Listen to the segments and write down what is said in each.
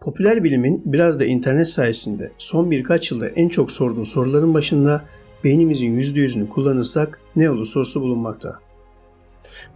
Popüler bilimin biraz da internet sayesinde son birkaç yılda en çok sorduğu soruların başında beynimizin %100'ünü kullanırsak ne olur sorusu bulunmakta.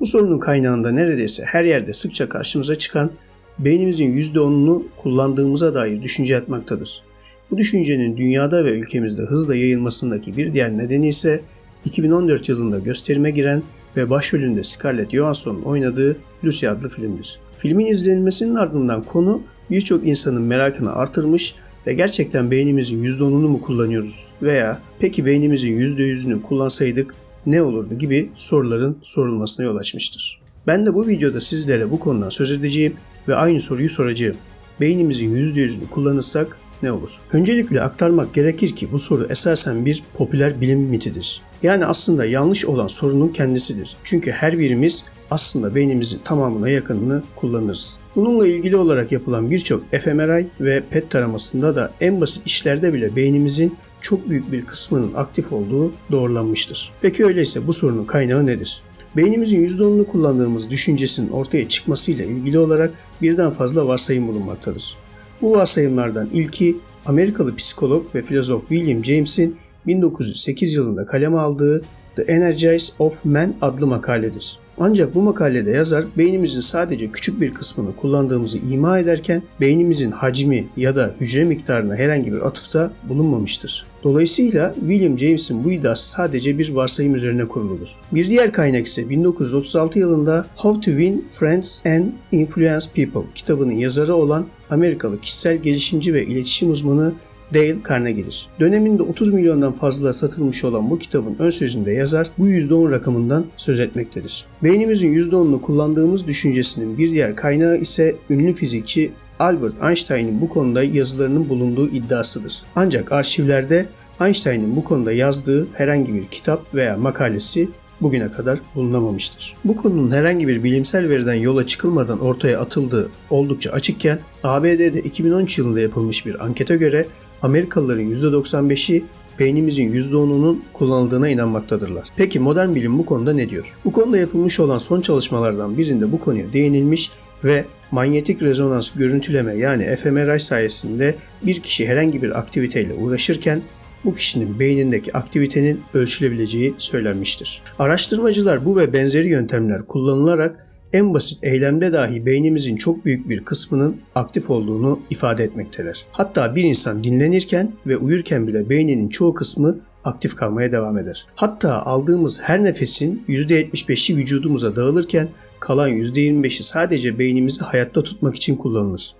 Bu sorunun kaynağında neredeyse her yerde sıkça karşımıza çıkan beynimizin %10'unu kullandığımıza dair düşünce yatmaktadır. Bu düşüncenin dünyada ve ülkemizde hızla yayılmasındaki bir diğer nedeni ise 2014 yılında gösterime giren ve başrolünde Scarlett Johansson'un oynadığı Lucy adlı filmdir. Filmin izlenilmesinin ardından konu birçok insanın merakını artırmış ve gerçekten beynimizin %10'unu mu kullanıyoruz veya peki beynimizin %100'ünü kullansaydık ne olurdu gibi soruların sorulmasına yol açmıştır. Ben de bu videoda sizlere bu konudan söz edeceğim ve aynı soruyu soracağım. Beynimizin %100'ünü kullanırsak ne olur? Öncelikle aktarmak gerekir ki bu soru esasen bir popüler bilim mitidir. Yani aslında yanlış olan sorunun kendisidir. Çünkü her birimiz aslında beynimizin tamamına yakınını kullanırız. Bununla ilgili olarak yapılan birçok fMRI ve PET taramasında da en basit işlerde bile beynimizin çok büyük bir kısmının aktif olduğu doğrulanmıştır. Peki öyleyse bu sorunun kaynağı nedir? Beynimizin %10'unu kullandığımız düşüncesinin ortaya çıkmasıyla ilgili olarak birden fazla varsayım bulunmaktadır. Bu varsayımlardan ilki Amerikalı psikolog ve filozof William James'in 1908 yılında kaleme aldığı The Energize of Man adlı makaledir. Ancak bu makalede yazar beynimizin sadece küçük bir kısmını kullandığımızı ima ederken beynimizin hacmi ya da hücre miktarına herhangi bir atıfta bulunmamıştır. Dolayısıyla William James'in bu iddiası sadece bir varsayım üzerine kuruludur. Bir diğer kaynak ise 1936 yılında How to Win Friends and Influence People kitabının yazarı olan Amerikalı kişisel gelişimci ve iletişim uzmanı Dale Carnegie'dir. Döneminde 30 milyondan fazla satılmış olan bu kitabın ön sözünde yazar bu %10 rakamından söz etmektedir. Beynimizin %10'unu kullandığımız düşüncesinin bir diğer kaynağı ise ünlü fizikçi Albert Einstein'ın bu konuda yazılarının bulunduğu iddiasıdır. Ancak arşivlerde Einstein'ın bu konuda yazdığı herhangi bir kitap veya makalesi bugüne kadar bulunamamıştır. Bu konunun herhangi bir bilimsel veriden yola çıkılmadan ortaya atıldığı oldukça açıkken ABD'de 2013 yılında yapılmış bir ankete göre Amerikalıların %95'i beynimizin %10'unun kullanıldığına inanmaktadırlar. Peki modern bilim bu konuda ne diyor? Bu konuda yapılmış olan son çalışmalardan birinde bu konuya değinilmiş ve manyetik rezonans görüntüleme yani fMRI sayesinde bir kişi herhangi bir aktiviteyle uğraşırken bu kişinin beynindeki aktivitenin ölçülebileceği söylenmiştir. Araştırmacılar bu ve benzeri yöntemler kullanılarak en basit eylemde dahi beynimizin çok büyük bir kısmının aktif olduğunu ifade etmektedir. Hatta bir insan dinlenirken ve uyurken bile beyninin çoğu kısmı aktif kalmaya devam eder. Hatta aldığımız her nefesin %75'i vücudumuza dağılırken kalan %25'i sadece beynimizi hayatta tutmak için kullanılır.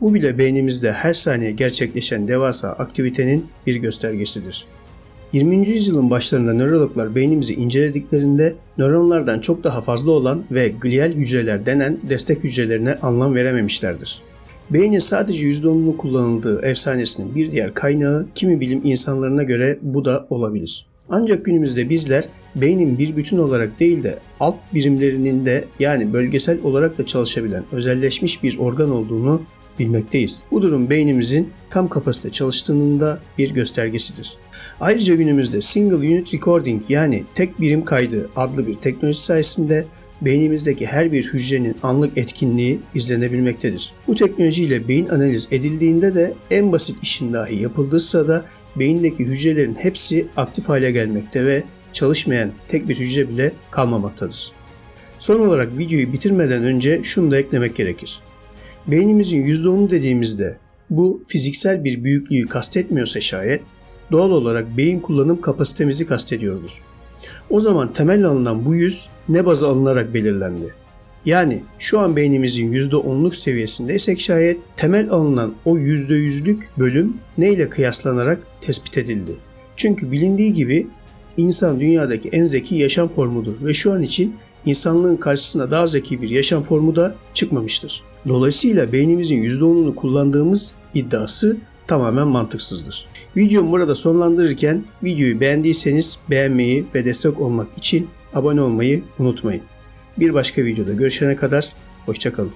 Bu bile beynimizde her saniye gerçekleşen devasa aktivitenin bir göstergesidir. 20. yüzyılın başlarında nörologlar beynimizi incelediklerinde nöronlardan çok daha fazla olan ve glial hücreler denen destek hücrelerine anlam verememişlerdir. Beynin sadece %10'unu kullanıldığı efsanesinin bir diğer kaynağı kimi bilim insanlarına göre bu da olabilir. Ancak günümüzde bizler beynin bir bütün olarak değil de alt birimlerinin de yani bölgesel olarak da çalışabilen özelleşmiş bir organ olduğunu bilmekteyiz. Bu durum beynimizin tam kapasite çalıştığının da bir göstergesidir. Ayrıca günümüzde Single Unit Recording yani tek birim kaydı adlı bir teknoloji sayesinde beynimizdeki her bir hücrenin anlık etkinliği izlenebilmektedir. Bu teknolojiyle beyin analiz edildiğinde de en basit işin dahi yapıldığı sırada beyindeki hücrelerin hepsi aktif hale gelmekte ve çalışmayan tek bir hücre bile kalmamaktadır. Son olarak videoyu bitirmeden önce şunu da eklemek gerekir. Beynimizin %10'u dediğimizde bu fiziksel bir büyüklüğü kastetmiyorsa şayet doğal olarak beyin kullanım kapasitemizi kastediyordur. O zaman temel alınan bu yüz ne baz alınarak belirlendi? Yani şu an beynimizin %10'luk seviyesindeysek şayet temel alınan o %100'lük bölüm ne ile kıyaslanarak tespit edildi? Çünkü bilindiği gibi insan dünyadaki en zeki yaşam formudur ve şu an için insanlığın karşısına daha zeki bir yaşam formu da çıkmamıştır. Dolayısıyla beynimizin %10'unu kullandığımız iddiası tamamen mantıksızdır. Videomu burada sonlandırırken videoyu beğendiyseniz beğenmeyi ve destek olmak için abone olmayı unutmayın. Bir başka videoda görüşene kadar hoşçakalın.